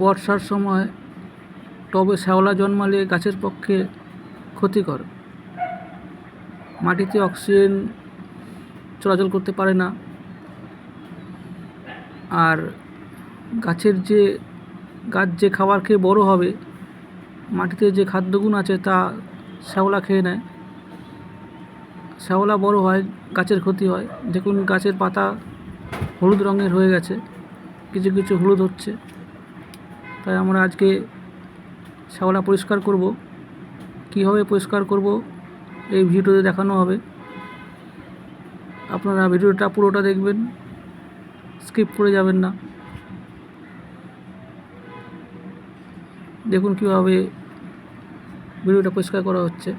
বর্ষার সময় টবে শ্যাওলা জন্মালে গাছের পক্ষে ক্ষতিকর। মাটিতে অক্সিজেন চলাচল করতে পারে না। আর গাছের যে গাছ যে খাবার খেয়ে বড় হবে, মাটিতে যে খাদ্যগুণ আছে তা শ্যাওলা খেয়ে নেয়। শ্যাওলা বড় হয়, গাছের ক্ষতি হয়। দেখুন গাছের পাতা হলুদ রঙের হয়ে গেছে, কিছু কিছু হলুদ হচ্ছে। তাই আমরা আজকে শ্যাওলা পরিষ্কার করব। কীভাবে পরিষ্কার করব এই ভিডিওতে দেখানো হবে। আপনারা ভিডিওটা পুরোটা দেখবেন, স্কিপ করে যাবেন না। দেখুন কীভাবে ভিডিওটা পরিষ্কার করা হচ্ছে।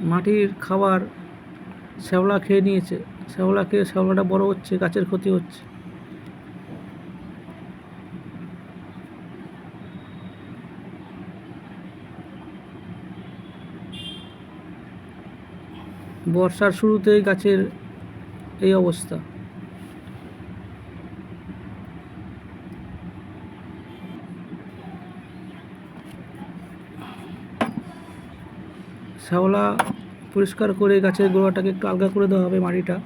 মাটির খাবার শ্যাওলা খেয়ে নিয়েছে। শ্যাওলা খেয়ে শ্যাওলাটা বড় হচ্ছে, গাছের ক্ষতি হচ্ছে। বর্ষার শুরুতেই গাছের এই অবস্থা। শ্যাওলা পরিষ্কার করে গাছের গোড়াটাকে একটু আলগা করে দেওয়া হবে মাটিটা।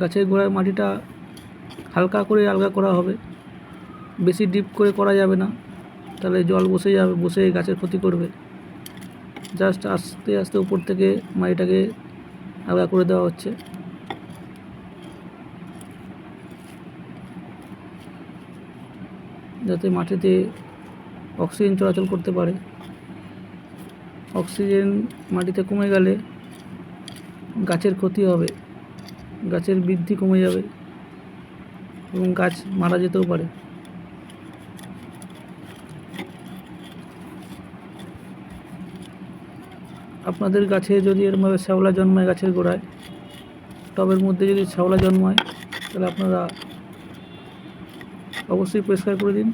গাছের গোড়ার মাটিটা হালকা করে আলগা করা হবে। বেশি ডিপ করে করা যাবে না। তাহলে জল বসে যাবে, বসে গাছের ক্ষতি করবে। জাস্ট আস্তে আস্তে উপর থেকে মাটিটাকে আলগা করে দেওয়া হচ্ছে। যাতে মাটিতে অক্সিজেন চলাচল করতে পারে। অক্সিজেন মাটিতে কমে গেলে গাছের ক্ষতি হবে, গাছের বৃদ্ধি কমে যাবে এবং গাছ মারা যেতেও পারে। আপনাদের গাছে যদি এরমভাবে শ্যাওলা জন্মায় গাছের গোড়ায়, টবের মধ্যে যদি শ্যাওলা জন্মায়, তাহলে আপনারা অবশ্যই পরিষ্কার করে দিন।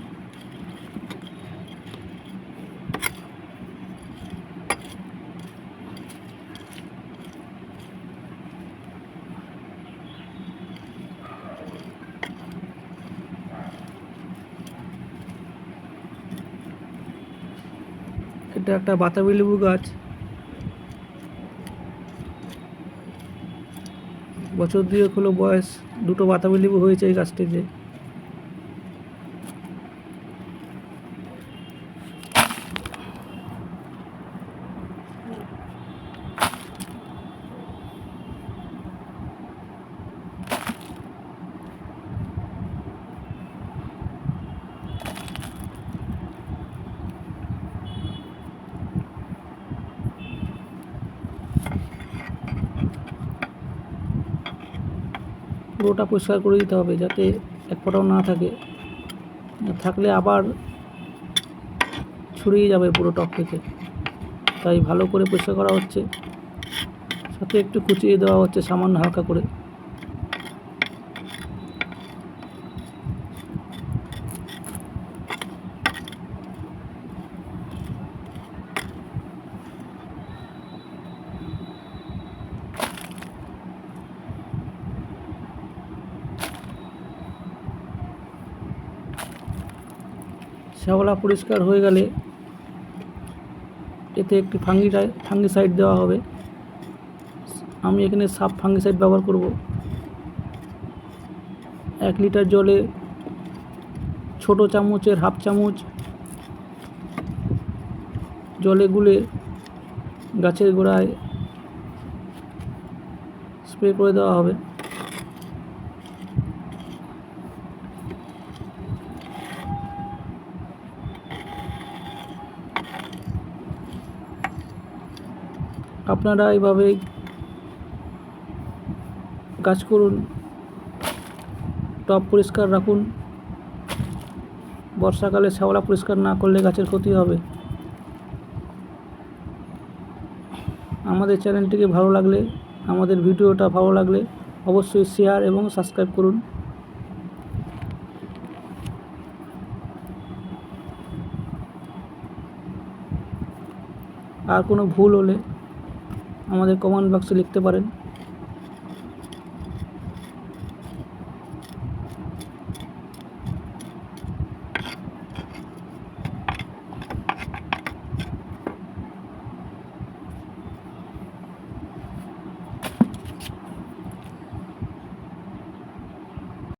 এটা একটা বাতাবি লেবু গাছ। বছর দুয়েক হলো বয়স, দুটো বাতাবি লেবু হয়েছে এই গাছটিতে। পুরোটা পরিষ্কার করে দিতে হবে যাতে এক ফোটাও না থাকে। থাকলে আবার ছড়িয়ে যাবে পুরো টক থেকে। তাই ভালো করে পরিষ্কার করা হচ্ছে। সাথে একটু কুচিয়ে দেওয়া হচ্ছে সামান্য হালকা করে। শ্যাওলা পরিষ্কার হয়ে গেলে এতে একটি ফাঙ্গিটাই ফাঙ্গিসাইড দেওয়া হবে। আমি এখানে সাব ফাঙ্গিসাইড ব্যবহার করব। এক লিটার জলে ছোট চামচের হাফ চামচ জলে গুলে গাছের গোড়ায় স্প্রে করে দেওয়া হবে। আপনারা এইভাবে কাজ করুন। টব পরিষ্কার রাখুন। বর্ষাকালে শ্যাওলা পরিষ্কার না করলে গাছের ক্ষতি হবে। আমাদের চ্যানেলটিকে ভালো লাগলে, আমাদের ভিডিওটা ভালো লাগলে অবশ্যই শেয়ার এবং সাবস্ক্রাইব করুন। আর কোনো ভুল হলে আমাদের কমেন্ট বক্সে লিখতে পারেন।